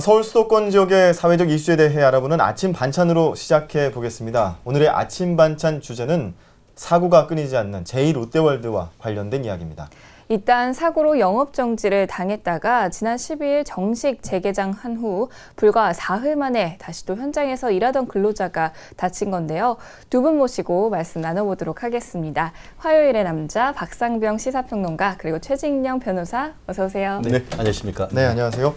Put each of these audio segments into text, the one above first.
서울 수도권 지역의 사회적 이슈에 대해 알아보는 아침 반찬으로 시작해 보겠습니다. 오늘의 아침 반찬 주제는 사고가 끊이지 않는 제2롯데월드와 관련된 이야기입니다. 이딴 사고로 영업 정지를 당했다가 지난 12일 정식 재개장한 후 불과 사흘 만에 다시 또 현장에서 일하던 근로자가 다친 건데요. 두 분 모시고 말씀 나눠보도록 하겠습니다. 화요일의 남자 박상병 시사평론가 그리고 최진영 변호사 어서 오세요. 네, 안녕하십니까. 네, 안녕하세요.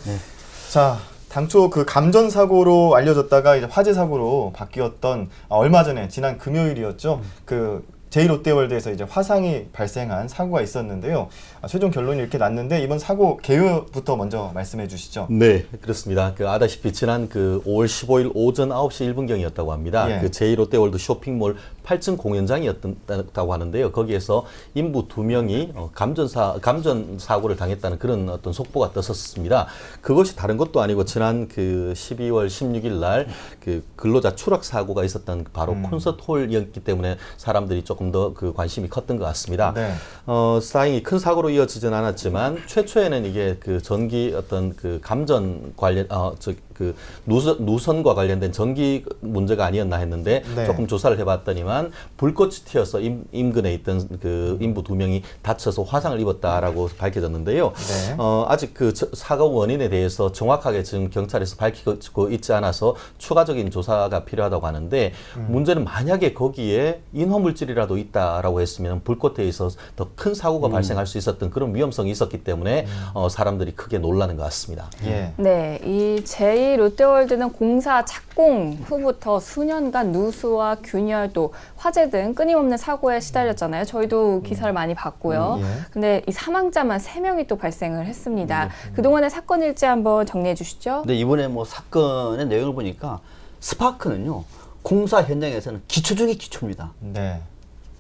자, 당초 그 감전 사고로 알려졌다가 이제 화재 사고로 바뀌었던 아, 얼마 전에 지난 금요일이었죠. 그 제2롯데월드에서 이제 화상이 발생한 사고가 있었는데요. 아, 최종 결론이 이렇게 났는데 이번 사고 개요부터 먼저 말씀해 주시죠. 네, 그렇습니다. 그 아다시피 지난 그 5월 15일 오전 9시 1분경이었다고 합니다. 예. 그 제1롯데월드 쇼핑몰 8층 공연장이었다고 하는데요. 거기에서 인부 두 명이 어, 감전사 감전 사고를 당했다는 그런 어떤 속보가 떴었습니다. 그것이 다른 것도 아니고 지난 그 12월 16일 날 그 근로자 추락 사고가 있었던 바로 음. 콘서트 홀이었기 때문에 사람들이 조금 더 그 관심이 컸던 것 같습니다. 네. 어, 다행히 큰 사고로 이어지진 않았지만 최초에는 이게 그 전기 어떤 그 감전 관련 어저 그 누선 누선과 관련된 전기 문제가 아니었나 했는데 네. 조금 조사를 해봤더니만 불꽃이 튀어서 임, 인근에 있던 그 인부 두 명이 다쳐서 화상을 입었다라고 밝혀졌는데요. 네. 어, 아직 그 저- 사고 원인에 대해서 정확하게 지금 경찰에서 밝히고 있지 않아서 추가적인 조사가 필요하다고 하는데 음. 문제는 만약에 거기에 인화 물질이라도 있다라고 했으면 불꽃에 있어서 더큰 음. 사고가 발생할 수 있었던 그런 위험성이 있었기 때문에 어, 사람들이 크게 놀라는 것 같습니다. 예. 네, 이 제2 롯데월드는 공사 착공 후부터 수년간 누수와 균열 또 화재 등 끊임없는 사고에 시달렸잖아요. 저희도 기사를 많이 봤고요. 음, 예. 근데 이 사망자만 세명이또 발생을 했습니다. 그동안의 사건 일지 한번 정리해 주시죠. 근데 이번에 뭐 사건의 내용을 보니까 스파크는요 공사 현장에서는 기초 중의 기초입니다. 네.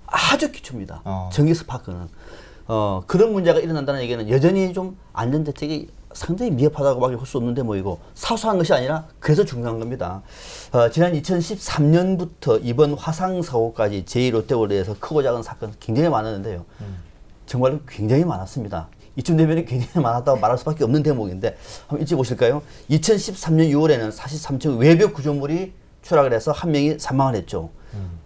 아주 기초입니다. 어. 전기 스파크는 어, 그런 문제가 일어난다는 얘기는 여전히 좀 안전 대책이 상당히 미흡하다고밖에 할 수 없는데 뭐 이거 사소한 것이 아니라 그래서 중요한 겁니다. 어, 지난 2013년부터 이번 화상 사고까지 제2롯데월드에서 크고 작은 사건 굉장히 많았는데요. 정말로 굉장히 많았습니다. 이쯤 되면 굉장히 많았다고 말할 수밖에 없는 대목인데 한번 일찍 보실까요? 2013년 6월에는 43층 외벽 구조물이 추락을 해서 한 명이 사망을 했죠.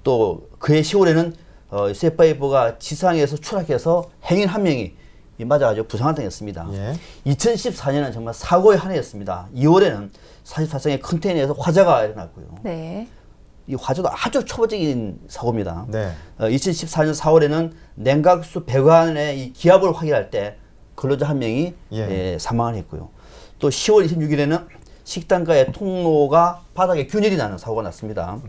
또 그해 10월에는 어, 쇠파이브가 지상에서 추락해서 행인 한 명이 이 맞아가지고 부상을 당했습니다. 예. 2014년은 정말 사고의 한 해였습니다. 2월에는 44층의 컨테이너에서 화재가 일어났고요. 네. 이 화재도 아주 초보적인 사고입니다. 네. 어, 2014년 4월에는 냉각수 배관의 이 기압을 확인할 때 근로자 한 명이 예. 예, 사망을 했고요. 또 10월 26일에는 식당가의 통로가 바닥에 균열이 나는 사고가 났습니다.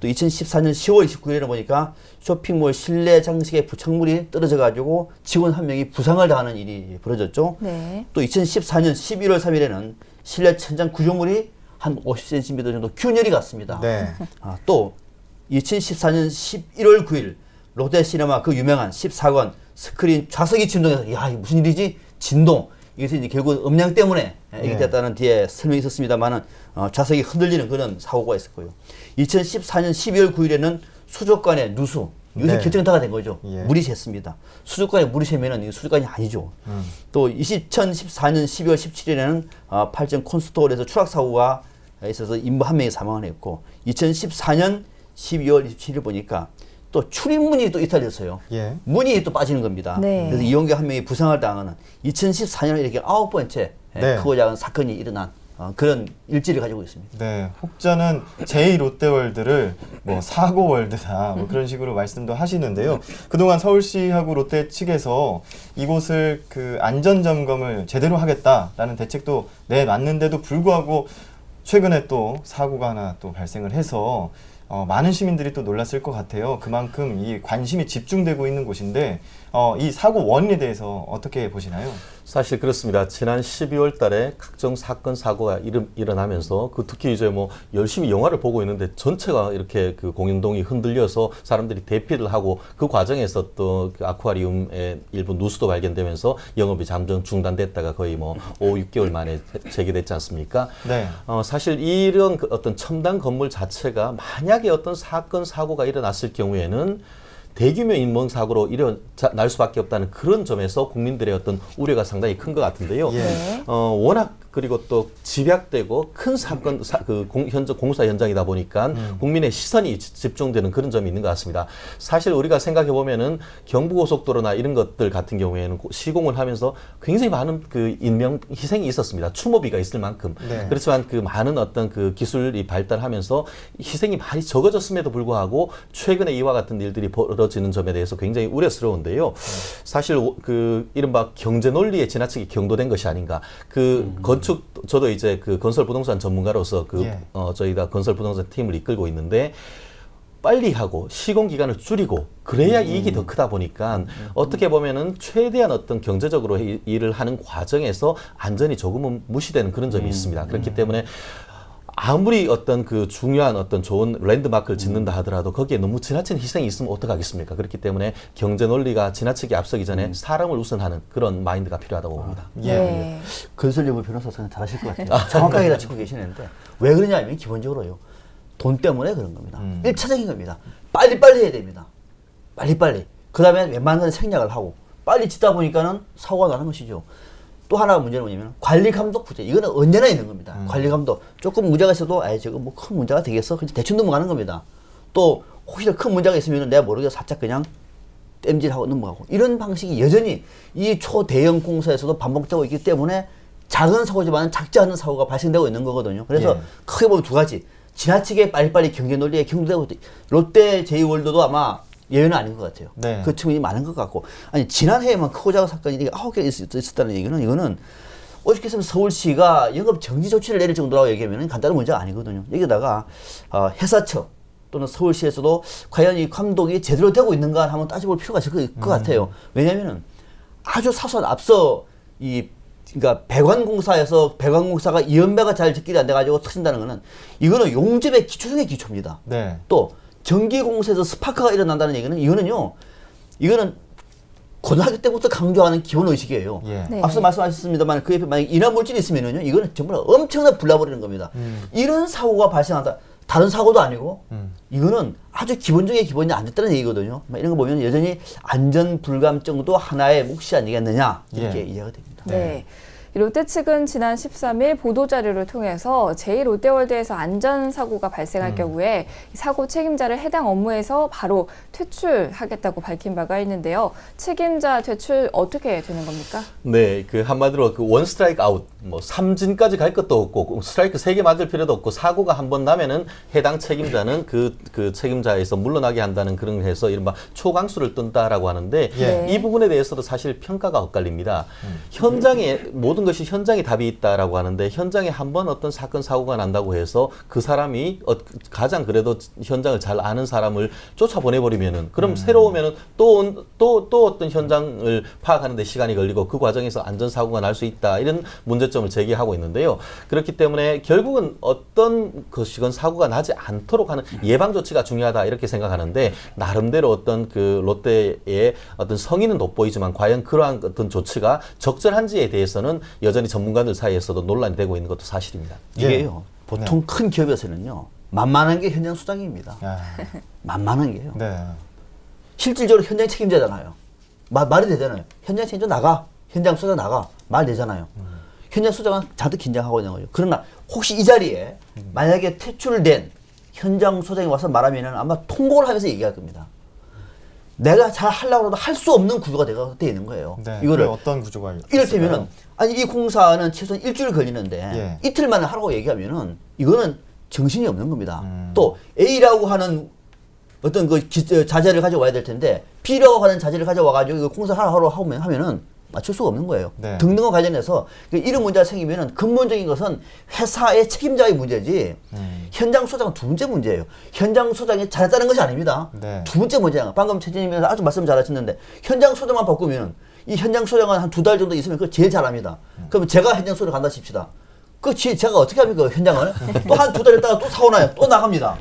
또 2014년 10월 29일에 보니까 쇼핑몰 실내 장식의 부착물이 떨어져 가지고 직원 한 명이 부상을 당하는 일이 벌어졌죠. 네. 또 2014년 11월 3일에는 실내 천장 구조물이 한 50cm 정도 균열이 갔습니다. 네. 아, 또 2014년 11월 9일 롯데시네마 그 유명한 14권 스크린 좌석이 진동해서 야 이게 무슨 일이지 진동 이것이 이제 결국 음량 때문에 이게 네. 됐다는 뒤에 설명이 있었습니다만은 어, 좌석이 흔들리는 그런 사고가 있었고요. 2014년 12월 9일에는 수족관의 누수 이것이 네. 결정타가 된 거죠. 예. 물이 샜습니다. 수족관에 물이 새면은 수족관이 아니죠. 음. 또 2014년 12월 17일에는 어, 8층 콘스토홀에서 추락 사고가 있어서 인부 한 명이 사망을 했고 2014년 12월 27일 보니까 또 출입문이 또 이탈됐어요. 예. 문이 또 빠지는 겁니다. 네. 그래서 이용객 한 명이 부상을 당하는 2014년에 이렇게 아홉 번째 예, 네. 크고 작은 사건이 일어난 어, 그런 일지를 가지고 있습니다. 네, 혹자는 제2 롯데월드를 뭐 사고월드다 뭐 그런 식으로 말씀도 하시는데요. 그동안 서울시하고 롯데 측에서 이곳을 그 안전 점검을 제대로 하겠다라는 대책도 내놨는데도 불구하고 최근에 또 사고가 하나 또 발생을 해서 어, 많은 시민들이 또 놀랐을 것 같아요. 그만큼 이 관심이 집중되고 있는 곳인데 어, 이 사고 원인에 대해서 어떻게 보시나요? 사실 그렇습니다. 지난 12월 달에 각종 사건 사고가 일어, 일어나면서 그 특히 이제 뭐 열심히 영화를 보고 있는데 전체가 이렇게 그 공연동이 흔들려서 사람들이 대피를 하고 그 과정에서 또 그 아쿠아리움의 일부 누수도 발견되면서 영업이 잠정 중단됐다가 거의 뭐 5, 6개월 만에 재개됐지 않습니까? 네. 어, 사실 이런 그 어떤 첨단 건물 자체가 만약에 어떤 사건 사고가 일어났을 경우에는 대규모 인명 사고로 일어날 수밖에 없다는 그런 점에서 국민들의 어떤 우려가 상당히 큰 것 같은데요. 예. 네. 어, 워낙 그리고 또 집약되고 큰 사건 사, 그 공, 현재 공사 현장이다 보니까 국민의 시선이 지- 집중되는 그런 점이 있는 것 같습니다. 사실 우리가 생각해 보면은 경부고속도로나 이런 것들 같은 경우에는 고- 시공을 하면서 굉장히 많은 그 인명 희생이 있었습니다. 추모비가 있을 만큼 네. 그렇지만 그 많은 어떤 그 기술이 발달하면서 희생이 많이 적어졌음에도 불구하고 최근에 이와 같은 일들이 벌어지는 점에 대해서 굉장히 우려스러운데요. 사실 오- 그 이른바 경제 논리에 지나치게 경도된 것이 아닌가. 그 건축 저도 이제 그 건설 부동산 전문가로서 그 예. 어, 저희가 건설 부동산 팀을 이끌고 있는데 빨리 하고 시공 기간을 줄이고 그래야 이익이 더 크다 보니까 어떻게 보면은 최대한 어떤 경제적으로 이- 일을 하는 과정에서 안전이 조금은 무시되는 그런 점이 있습니다. 그렇기 때문에 아무리 어떤 그 중요한 어떤 좋은 랜드마크를 짓는다 하더라도 거기에 너무 지나친 희생이 있으면 어떡하겠습니까? 그렇기 때문에 경제 논리가 지나치게 앞서기 전에 사람을 우선하는 그런 마인드가 필요하다고 봅니다. 예. 네. 건설여부 변호사 는 잘하실 것 같아요. 정확하게 다 짚고 계시는데 왜 그러냐면 기본적으로요. 돈 때문에 그런 겁니다. 음. 일차적인 겁니다. 빨리빨리 해야 됩니다. 빨리빨리. 그 다음에 웬만한 생략을 하고 빨리 짓다 보니까는 사고가 나는 것이죠. 또 하나 문제는 뭐냐면 관리 감독 부재. 이거는 언제나 있는 겁니다. 관리 감독. 조금 문제가 있어도 아 저거 뭐 큰 문제가 되겠어. 그냥 대충 넘어가는 겁니다. 또 혹시 큰 문제가 있으면 내가 모르게 살짝 그냥 땜질하고 넘어가고 이런 방식이 여전히 이 초대형 공사에서도 반복되고 있기 때문에 작은 사고지만 작지 않은 사고가 발생되고 있는 거거든요. 그래서 예. 크게 보면 두 가지. 지나치게 빨리빨리 경제 논리에 경도되고 있- 롯데 제이월드도 아마 예외는 아닌 것 같아요. 네. 그 측면이 많은 것 같고 아니 지난해에만 크고 작은 사건이 이게 아홉 개 있- 있었다는 얘기는 이거는 오죽 했으면 서울시가 영업 정지 조치를 내릴 정도라고 얘기하면 간단한 문제가 아니거든요. 여기다가 어, 회사처 또는 서울시에서도 과연 이 감독이 제대로 되고 있는가 한번 따져볼 필요가 있을 것, 것 같아요. 왜냐하면은 아주 사소한 앞서 이 그러니까 배관공사에서 배관공사가 이연배가 잘 짓길이 안 돼가지고 터진다는 거는 이거는 용접의 기초 중의 기초입니다. 네. 또 전기공사에서 스파크가 일어난다는 얘기는 이거는요, 이거는 고등학교 때부터 강조하는 기본 의식이에요. 예. 네. 앞서 말씀하셨습니다만 그 옆에 만약 인화 물질이 있으면은요, 이거는 다 엄청나게 불나버리는 겁니다. 이런 사고가 발생한다. 다른 사고도 아니고 이거는 아주 기본중의 기본이 안 됐다는 얘기거든요. 막 이런 거 보면 여전히 안전 불감증도 하나의 몫이 아니겠느냐 이렇게 예. 이해가 됩니다. 네. 이 롯데 측은 지난 13일 보도자료를 통해서 제1롯데월드에서 안전사고가 발생할 경우에 이 사고 책임자를 해당 업무에서 바로 퇴출하겠다고 밝힌 바가 있는데요. 책임자 퇴출 어떻게 되는 겁니까? 네, 그 한마디로 그 원 스트라이크 아웃, 뭐 삼진까지 갈 것도 없고 스트라이크 세 개 맞을 필요도 없고 사고가 한 번 나면은 해당 책임자는 그 그 책임자에서 물러나게 한다는 그런 해서 이른바 초강수를 뜬다라고 하는데 예. 이 부분에 대해서도 사실 평가가 엇갈립니다. 현장에 모든 것이 현장에 답이 있다라고 하는데 현장에 한 번 어떤 사건 사고가 난다고 해서 그 사람이 어, 가장 그래도 현장을 잘 아는 사람을 쫓아 보내버리면은 그럼 새로 오면은 또또 또 또 어떤 현장을 파악하는데 시간이 걸리고 그 과정에서 안전 사고가 날 수 있다. 이런 문제점을 제기하고 있는데요. 그렇기 때문에 결국은 어떤 것이건 사고가 나지 않도록 하는 예방 조치가 중요하다. 이렇게 생각하는데 나름대로 어떤 그 롯데의 어떤 성의는 돋보이지만 과연 그러한 어떤 조치가 적절한지에 대해서는 여전히 전문가들 사이에서도 논란이 되고 있는 것도 사실입니다. 예. 이게요 보통 큰 기업에서는요 만만한 게 현장 수장입니다. 아, 만만한 게요. 네. 실질적으로 현장 책임자잖아요. 마, 말이 되잖아요. 현장 책임자 나가. 현장 수장 나가. 말 되잖아요. 현장 수장은 잔뜩 긴장하고 있는 거죠. 그러나 혹시 이 자리에 만약에 퇴출된 현장 소장이 와서 말하면은 아마 통곡을 하면서 얘기할 겁니다. 내가 잘 하려고 해도 할 수 없는 구조가 되어 있는 거예요. 네. 이거를 어떤 구조가 이를테면은? 아니 이 공사는 최소한 일주일 걸리는데 예. 이틀 만에 하라고 얘기하면은 이거는 정신이 없는 겁니다. 음. 또 A라고 하는 어떤 그 기, 어, 자재를 가져와야 될 텐데 B라고 하는 자재를 가져와 가지고 이거 공사 하러 하면 하면은 맞출 수가 없는 거예요. 네. 등등과 관련해서 그 이런 문제가 생기면은 근본적인 것은 회사의 책임자의 문제지 음. 현장 소장은 두 번째 문제예요. 현장 소장이 잘했다는 것이 아닙니다. 네. 두 번째 문제가 방금 최진님께서 아주 말씀 잘하셨는데 현장 소장만 바꾸면 이 현장 소장은 한 두 달 정도 있으면 그걸 제일 잘합니다. 그러면 제가 현장 소장 간다 칩시다. 그 지- 제가 어떻게 합니까 그 현장을 또 한 두 달 있다가 또 사고 나요. 또 나갑니다.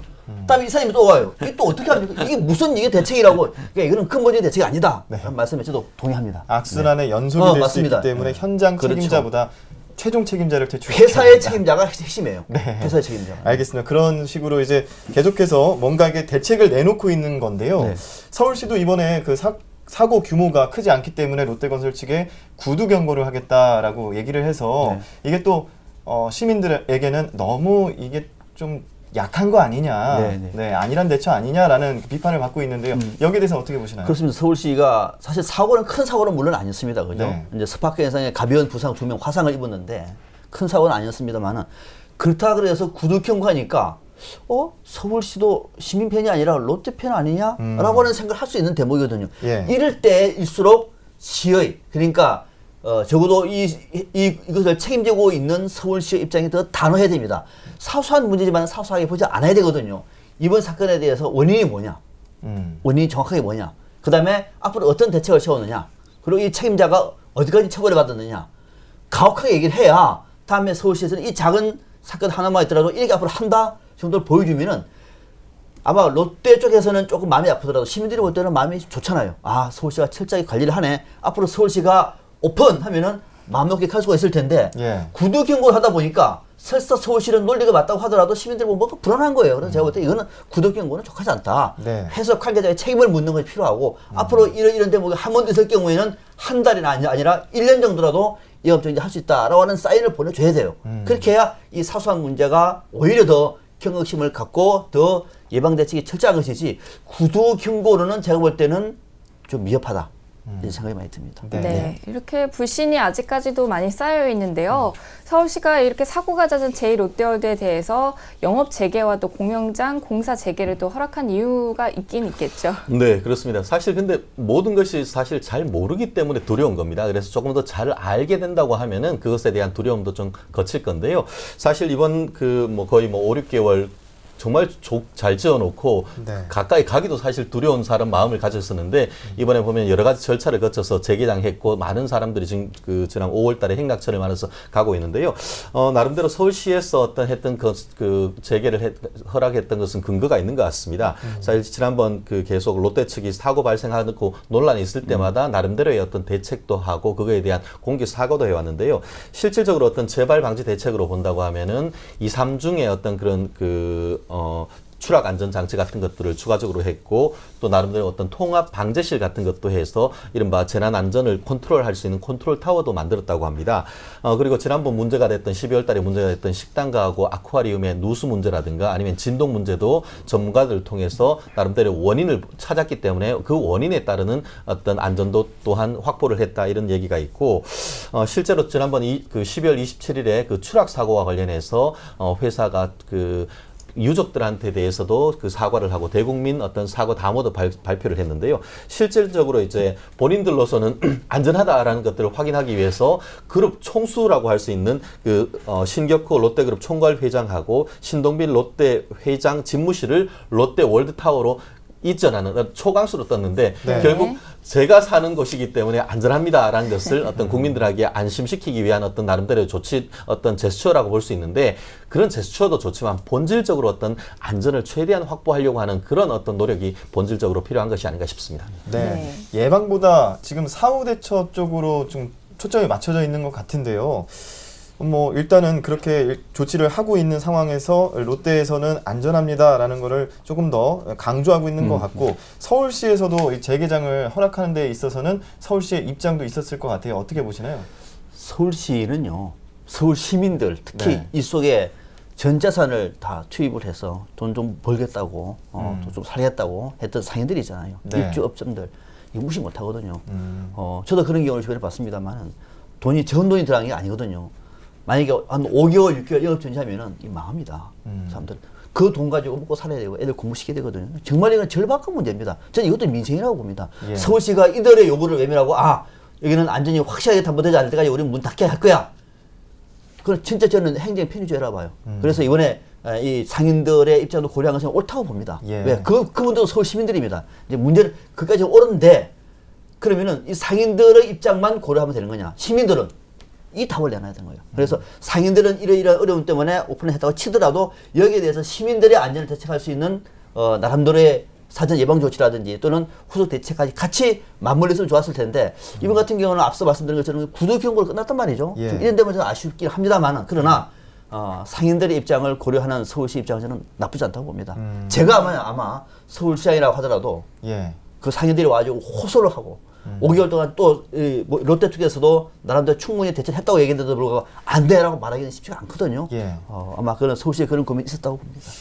그다음에 이사님이 또 와요. 이게 또 어떻게 합니까? 이게 무슨 이게 대책이라고? 그러니까 이거는 근본적인 대책이 아니다. 네. 그런 말씀에 저도 동의합니다. 악순환의 연속이 어, 될수 맞습니다. 있기 때문에 네. 현장 그렇죠. 책임자보다 최종 책임자를 퇴출. 회사의 책임자가 핵심이에요. 네. 회사의 책임자. 알겠습니다. 그런 식으로 이제 계속해서 뭔가 이게 대책을 내놓고 있는 건데요. 네. 서울시도 이번에 그 사, 사고 규모가 크지 않기 때문에 롯데건설 측에 구두 경고를 하겠다라고 얘기를 해서 네. 이게 또 어, 시민들에게는 너무 이게 좀 약한 거 아니냐, 네, 네. 네, 안일한 대처 아니냐라는 비판을 받고 있는데요. 여기에 대해서 는 어떻게 보시나요? 그렇습니다. 서울시가 사실 사고는 큰 사고는 물론 아니었습니다. 그죠? 네. 이제 스파크 현상에 가벼운 부상 두 명 화상을 입었는데 큰 사고는 아니었습니다만은 그렇다 그래서 구두 경고하니까 어 서울시도 시민 편이 아니라 롯데 편 아니냐라고 하는 생각을 할 수 있는 대목이거든요. 예. 이럴 때일수록 시의 그러니까 어, 적어도 이, 이, 이것을 책임지고 있는 서울시의 입장이 더 단호해야 됩니다. 사소한 문제지만 사소하게 보지 않아야 되거든요. 이번 사건에 대해서 원인이 뭐냐? 음, 원인이 정확하게 뭐냐. 그 다음에 앞으로 어떤 대책을 세우느냐. 그리고 이 책임자가 어디까지 처벌을 받았느냐. 가혹하게 얘기를 해야 다음에 서울시에서는 이 작은 사건 하나만 있더라도 이렇게 앞으로 한다 정도를 보여주면은 아마 롯데 쪽에서는 조금 마음이 아프더라도 시민들이 볼 때는 마음이 좋잖아요. 아, 서울시가 철저하게 관리를 하네. 앞으로 서울시가 오픈 하면은 마음 놓게 갈 수가 있을 텐데 예. 구두 경고를 하다 보니까 설사 서울시는 논리가 맞다고 하더라도 시민들이 보면 뭔가 불안한 거예요. 그래서 제가 볼 때 이거는 구두 경고는 족하지 않다. 네. 해석 관계자의 책임을 묻는 것이 필요하고 앞으로 이런 이런 대목이 한 번 있을 경우에는 한 달이나 아니- 아니라 1년 정도라도 영업정지 할수 있다라고 하는 사인을 보내줘야 돼요. 그렇게 해야 이 사소한 문제가 오히려 더 경각심을 갖고 더 예방 대책이 철저한 것이지 구두 경고로는 제가 볼 때는 좀 미흡하다. 이런 생각이 많이 듭니다. 네. 네. 이렇게 불신이 아직까지도 많이 쌓여 있는데요. 서울시가 이렇게 사고가 잦은 제1롯데월드에 대해서 영업 재개와 또 공영장 공사 재개를 또 허락한 이유가 있긴 있겠죠. 네, 그렇습니다. 사실 근데 모든 것이 사실 잘 모르기 때문에 두려운 겁니다. 그래서 조금 더 잘 알게 된다고 하면은 그것에 대한 두려움도 좀 거칠 건데요. 사실 이번 그 뭐 거의 뭐 5, 6개월 정말 조- 잘 지어놓고 네. 가까이 가기도 사실 두려운 사람 마음을 가졌었는데 이번에 보면 여러 가지 절차를 거쳐서 재개장했고 많은 사람들이 지금 그 지난 5월달에 행락철을 맞아서 가고 있는데요. 어, 나름대로 서울시에서 어떤 했던 그, 그 재개를 했- 허락했던 것은 근거가 있는 것 같습니다. 사실 지난번 그 계속 롯데 측이 사고 발생하고 논란이 있을 때마다 나름대로의 어떤 대책도 하고 그거에 대한 공개 사고도 해왔는데요. 실질적으로 어떤 재발 방지 대책으로 본다고 하면은 2, 3중의 어떤 그런 그 어, 추락 안전 장치 같은 것들을 추가적으로 했고 또 나름대로 어떤 통합 방제실 같은 것도 해서 이른바 재난 안전을 컨트롤할 수 있는 컨트롤 타워도 만들었다고 합니다. 어, 그리고 지난번 문제가 됐던 12월 달에 문제가 됐던 식당가하고 아쿠아리움의 누수 문제라든가 아니면 진동 문제도 전문가들을 통해서 나름대로 원인을 찾았기 때문에 그 원인에 따르는 어떤 안전도 또한 확보를 했다 이런 얘기가 있고 어, 실제로 지난번 이, 그 12월 27일에 그 추락 사고와 관련해서 어, 회사가 그 유족들한테 대해서도 그 사과를 하고 대국민 어떤 사과 담화도 발, 발표를 했는데요. 실질적으로 이제 본인들로서는 안전하다라는 것들을 확인하기 위해서 그룹 총수라고 할 수 있는 그 어, 신격호 롯데그룹 총괄 회장하고 신동빈 롯데 회장 집무실을 롯데 월드타워로 이전하는 어, 초강수로 떴는데 네. 결국 제가 사는 곳이기 때문에 안전합니다라는 것을 어떤 국민들에게 안심시키기 위한 어떤 나름대로 조치 어떤 제스처라고 볼 수 있는데 그런 제스처도 좋지만 본질적으로 어떤 안전을 최대한 확보하려고 하는 그런 어떤 노력이 본질적으로 필요한 것이 아닌가 싶습니다. 네. 예방보다 지금 사후 대처 쪽으로 좀 초점이 맞춰져 있는 것 같은데요. 뭐 일단은 그렇게 일- 조치를 하고 있는 상황에서 롯데에서는 안전합니다라는 거를 조금 더 강조하고 있는 것 같고 서울시에서도 이 재개장을 허락하는 데 있어서는 서울시의 입장도 있었을 것 같아요. 어떻게 보시나요? 서울시는요, 서울 시민들 특히 네. 이 속에 전 재산을 다 투입을 해서 돈 좀 벌겠다고, 어, 음. 돈좀 살겠다고 했던 상인들이 있잖아요. 네. 입주업점들. 이거 무시 못 하거든요. 음. 어, 저도 그런 경우를 주변에 봤습니다만 돈이 전 돈이 들어간 게 아니거든요. 만약에 한 5개월, 6개월 영업 전지하면은 이 망합니다. 음. 사람들. 그 돈 가지고 먹고 살아야 되고 애들 공부시켜야 되거든요. 정말 이건 절박한 문제입니다. 저는 이것도 민생이라고 봅니다. 예. 서울시가 이들의 요구를 외면하고 아 여기는 안전이 확실하게 담보되지 않을 때까지 우리는 문 닫게 할 거야. 그건 진짜 저는 행정 편의주의라 봐요. 음. 그래서 이번에 아, 이 상인들의 입장도 고려한 것은 옳다고 봅니다. 예. 왜? 그, 그분도 서울 시민들입니다. 이제 문제는 그까지 옳은데 그러면은 이 상인들의 입장만 고려하면 되는 거냐? 시민들은 이 답을 내놔야 되는 거예요. 그래서 상인들은 이러이러한 어려움 때문에 오픈을 했다고 치더라도 여기에 대해서 시민들의 안전을 대책할 수 있는 어, 나름대로의 사전 예방 조치라든지 또는 후속 대책까지 같이 맞물렸으면 좋았을 텐데 이번 같은 경우는 앞서 말씀드린 것처럼 구두 경고로 끝났단 말이죠. 예. 좀 이런 데면 좀 아쉽긴 합니다만은 그러나 어, 상인들의 입장을 고려하는 서울시 입장은 저는 나쁘지 않다고 봅니다. 음. 제가 아마 아마 서울시장이라고 하더라도 예. 그 상인들이 와가지고 호소를 하고 음. 5개월 동안 또 이, 뭐 롯데 측에서도 나름대로 충분히 대처했다고 얘기했는데도 불구하고 안 돼라고 말하기는 쉽지가 않거든요. 예. 어, 아마 그런 서울시에 그런 고민이 있었다고 봅니다.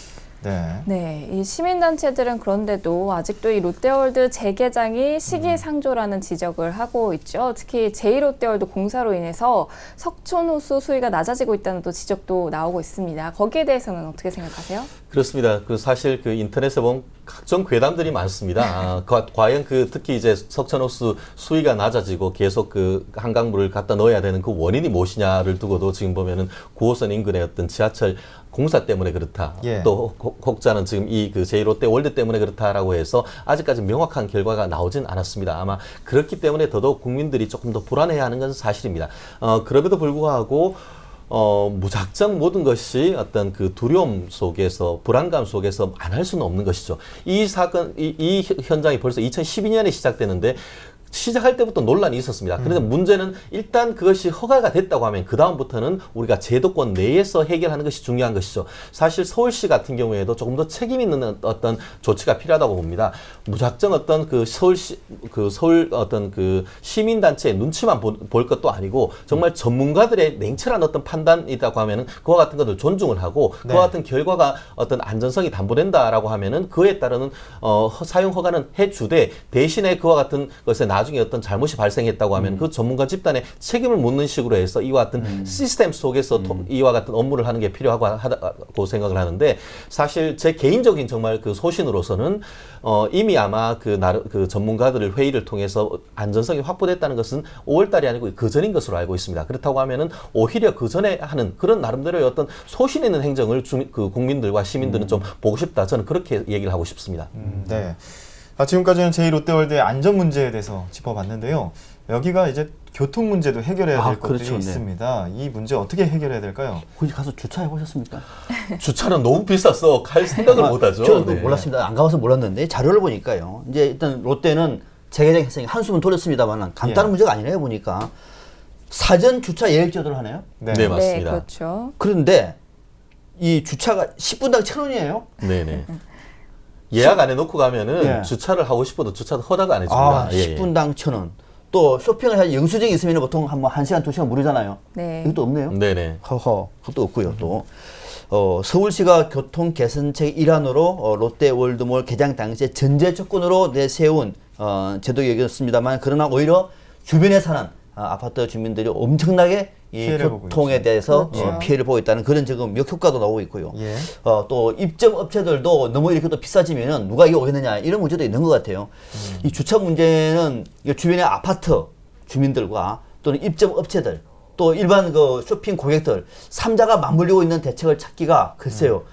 네. 네, 이 시민단체들은 그런데도 아직도 이 롯데월드 재개장이 시기상조라는 지적을 하고 있죠. 특히 제2롯데월드 공사로 인해서 석촌호수 수위가 낮아지고 있다는 또 지적도 나오고 있습니다. 거기에 대해서는 어떻게 생각하세요? 그렇습니다. 그 사실 그 인터넷에 보면 각종 괴담들이 많습니다. 아, 과- 과연 그 특히 이제 석천호수 수위가 낮아지고 계속 그 한강물을 갖다 넣어야 되는 그 원인이 무엇이냐를 두고도 지금 보면은 9호선 인근의 어떤 지하철 공사 때문에 그렇다. 예. 또 혹- 혹자는 지금 이 그 제1롯데 월드 때문에 그렇다라고 해서 아직까지 명확한 결과가 나오진 않았습니다. 아마 그렇기 때문에 더더욱 국민들이 조금 더 불안해하는 것은 사실입니다. 어, 그럼에도 불구하고 어, 무작정 모든 것이 어떤 그 두려움 속에서 불안감 속에서 안 할 수는 없는 것이죠. 이 사건, 이, 이 현- 현장이 벌써 2012년에 시작되는데 시작할 때부터 논란이 있었습니다. 그런데 문제는 일단 그것이 허가가 됐다고 하면 그 다음부터는 우리가 제도권 내에서 해결하는 것이 중요한 것이죠. 사실 서울시 같은 경우에도 조금 더 책임 있는 어떤 조치가 필요하다고 봅니다. 무작정 어떤 그 서울시 그 서울 어떤 그 시민 단체의 눈치만 보- 볼 것도 아니고 정말 전문가들의 냉철한 어떤 판단이라고 하면은 그와 같은 것을 존중을 하고 네. 그와 같은 결과가 어떤 안전성이 담보된다라고 하면은 그에 따르는 어, 허- 사용 허가는 해주되 대신에 그와 같은 것에 나 중에 어떤 잘못이 발생했다고 하면 음. 그 전문가 집단에 책임을 묻는 식으로 해서 이와 같은 시스템 속에서 토- 음. 이와 같은 업무를 하는 게 필요하고 하다고 생각을 하는데 사실 제 개인적인 정말 그 소신으로서는 어, 이미 아마 그 나름 그 전문가들을 회의를 통해서 안전성이 확보됐다는 것은 5월 달이 아니고 그 전인 것으로 알고 있습니다. 그렇다고 하면은 오히려 그 전에 하는 그런 나름대로의 어떤 소신 있는 행정을 주, 그 국민들과 시민들은 좀 보고 싶다. 저는 그렇게 얘기를 하고 싶습니다. 음, 네. 아, 지금까지는 제2롯데월드의 안전 문제에 대해서 짚어봤는데요. 여기가 이제 교통 문제도 해결해야 될 아, 것들이 그렇죠. 네. 있습니다. 이 문제 어떻게 해결해야 될까요? 거기 가서 주차해 보셨습니까? 주차는 너무 비싸서 갈 생각을 아, 못 하죠. 저는 네. 몰랐습니다. 안 가봐서 몰랐는데 자료를 보니까요. 이제 일단 롯데는 재개장 했으니까 한숨은 돌렸습니다만 간단한 예. 문제가 아니네요 보니까 사전 주차 예약 제도를 하네요. 네, 네, 맞습니다. 그렇죠. 그런데 이 주차가 10분당 천 원이에요. 네네. 예약 안 해놓고 가면은 예. 주차를 하고 싶어도 주차도 허락 안 해줍니다. 아, 예, 예. 10분당 천 원. 또 쇼핑을 할 영수증이 있으면 보통 한 뭐 한 시간 두 시간 무료잖아요. 네. 이것도 없네요. 네네. 허허, 그것도 없고요. 또 어, 서울시가 교통 개선책 일환으로 어, 롯데월드몰 개장 당시에 전제 조건으로 내세운 어, 제도였습니다만 그러나 오히려 주변에 사는 아, 아파트 주민들이 엄청나게 이 교통에. 대해서 그렇죠. 어, 피해를 보고 있다는 그런 지금 역효과도 나오고 있고요. 예. 어, 또 입점 업체들도 너무 이렇게 또 비싸지면은 누가 이거 오겠느냐 이런 문제도 있는 것 같아요. 음. 이 주차 문제는 이 주변의 아파트 주민들과 또는 입점 업체들 또 일반 그 쇼핑 고객들 삼자가 맞물리고 있는 대책을 찾기가 글쎄요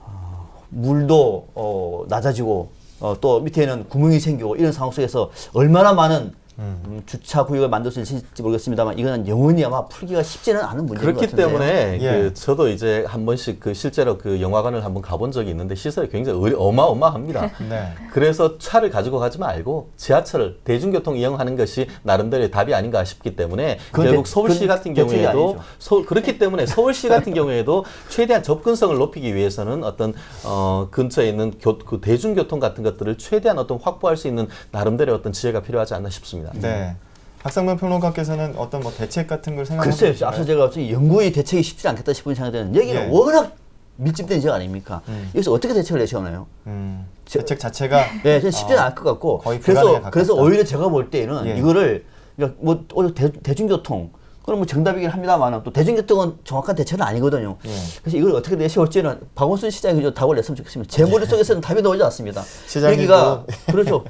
어, 물도 어, 낮아지고 어, 또 밑에는 구멍이 생기고 이런 상황 속에서 얼마나 많은 음, 주차 구역을 만들 수 있을지 모르겠습니다만 이거는 영원히 아마 풀기가 쉽지는 않은 문제인 것 그렇기 같은데요. 때문에 예. 그 저도 이제 한 번씩 그 실제로 그 영화관을 한번 가본 적이 있는데 시설이 굉장히 의- 어마어마합니다. 네. 그래서 차를 가지고 가지 말고 지하철을 대중교통 이용하는 것이 나름대로의 답이 아닌가 싶기 때문에 그건 결국 대- 서울시 그건 같은 대책이 경우에도 아니죠. 서울 그렇기 때문에 서울시 같은 경우에도 최대한 접근성을 높이기 위해서는 어떤 어 근처에 있는 교, 그 대중교통 같은 것들을 최대한 어떤 확보할 수 있는 나름대로의 어떤 지혜가 필요하지 않나 싶습니다. 네. 박상문 평론가께서는 어떤 뭐 대책 같은 걸 생각하고 글쎄요? 앞서 제가 영구히 대책이 쉽지 않겠다 싶은 생각이 드는 여기는 예. 워낙 밀집된 지역 아닙니까? 음. 여기서 어떻게 대책을 내시나요? 음, 저- 대책 자체가 네, 좀 쉽지 는 어, 않을 것 같고. 그래서. 그래서 오히려 제가 볼 때는 예. 이거를 그러니까 뭐 대중교통 그럼 뭐 정답이긴 합니다만 또 대중교통은 정확한 대책은 아니거든요. 예. 그래서 이걸 어떻게 내세울지는 박원순 시장이 좀 답을 냈으면 좋겠습니다. 제 머릿속에서는 답이 나오지 않습니다. 여기가 그렇죠.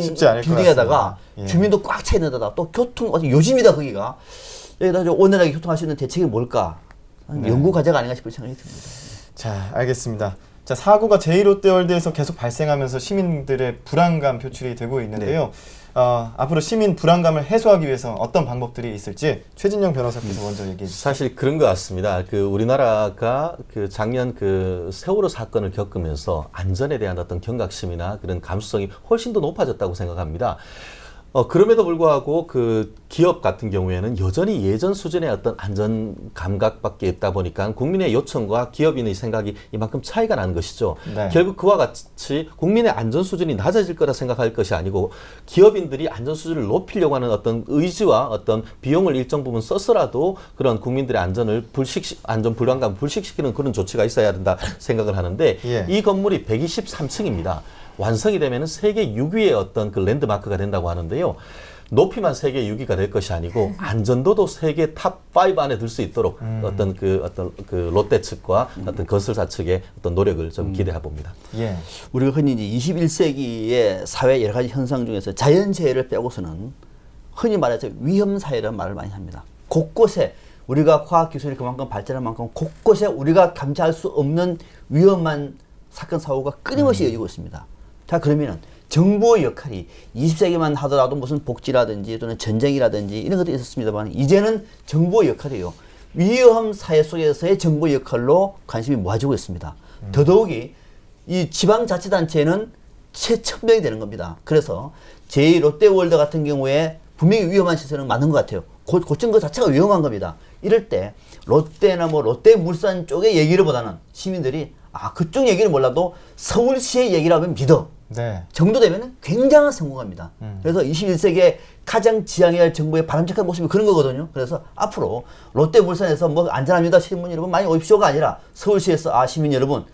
쉽지 않을 것 빌딩에다가. 예. 주민도 꽉 차 있는 데다 또 교통 요즘이다 거기가 여기다 좀 온전하게 교통할 수 있는 대책이 뭘까? 네. 연구 과제가 아닌가 싶은 생각이 듭니다. 자, 알겠습니다. 자, 사고가 제1롯데월드에서 계속 발생하면서 시민들의 불안감 표출이 되고 있는데요. 어, 앞으로 시민 불안감을 해소하기 위해서 어떤 방법들이 있을지 최진영 변호사께서 먼저 얘기해 주시죠. 사실 그런 것 같습니다. 그 우리나라가 그 작년 그 세월호 사건을 겪으면서 안전에 대한 어떤 경각심이나 그런 감수성이 훨씬 더 높아졌다고 생각합니다. 어, 그럼에도 불구하고 그 기업 같은 경우에는 여전히 예전 수준의 어떤 안전 감각밖에 있다 보니까 국민의 요청과 기업인의 생각이 이만큼 차이가 나는 것이죠. 네. 결국 그와 같이 국민의 안전 수준이 낮아질 거라 생각할 것이 아니고 기업인들이 안전 수준을 높이려고 하는 어떤 의지와 어떤 비용을 일정 부분 써서라도 그런 국민들의 안전을 불식 안전 불안감 불식시키는 그런 조치가 있어야 된다 생각을 하는데 예. 이 건물이 123층입니다. 완성이 되면은 세계 6위의 어떤 그 랜드마크가 된다고 하는데요. 높이만 세계 6위가 될 것이 아니고 안전도도 세계 탑5 안에 들 수 있도록 어떤 그 어떤 그 롯데 측과 어떤 건설사 측의 어떤 노력을 좀 기대해 봅니다. 예. 우리가 흔히 이제 21세기의 사회 여러 가지 현상 중에서 자연재해를 빼고서는 흔히 말해서 위험 사회라는 말을 많이 합니다. 곳곳에 우리가 과학 기술이 그만큼 발전한 만큼 곳곳에 우리가 감지할 수 없는 위험한 사건, 사고가 끊임없이 이어지고 있습니다. 자, 그러면은 정부의 역할이 20세기만 하더라도 무슨 복지라든지 또는 전쟁이라든지 이런 것도 있었습니다만 이제는 정부의 역할이요. 위험 사회 속에서의 정부의 역할로 관심이 모아지고 있습니다. 더더욱이 이 지방자치단체는 최첨병이 되는 겁니다. 그래서 제2 롯데월드 같은 경우에 분명히 위험한 시설은 맞는 것 같아요. 고, 고친 것 자체가 위험한 겁니다. 이럴 때 롯데나 뭐 롯데물산 쪽의 얘기를 보다는 시민들이 아 그쪽 얘기를 몰라도 서울시의 얘기라면 믿어. 네. 정도 되면 굉장한 성공합니다. 음. 그래서 21세기에 가장 지향해야 할 정부의 바람직한 모습이 그런 거거든요. 그래서 앞으로 롯데물산에서 뭐 안전합니다. 시민 여러분 많이 오십시오가 아니라 서울시에서 아 시민 여러분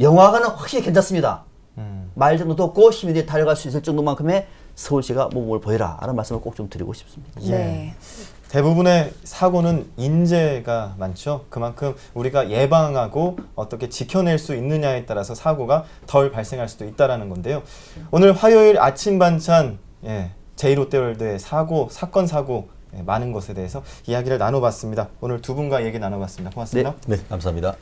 영화관은 확실히 괜찮습니다. 음. 말 정도 듣고 시민들이 달려갈 수 있을 정도만큼의 서울시가 몸을 보여라. 라는 말씀을 꼭 좀 드리고 싶습니다. 예. 네. 대부분의 사고는 인재가 많죠. 그만큼 우리가 예방하고 어떻게 지켜낼 수 있느냐에 따라서 사고가 덜 발생할 수도 있다라는 건데요. 오늘 화요일 아침 반찬 예, 제1롯데월드의 사고 사건 사고 예, 많은 것에 대해서 이야기를 나눠봤습니다. 오늘 두 분과 얘기 나눠봤습니다. 고맙습니다. 네, 감사합니다.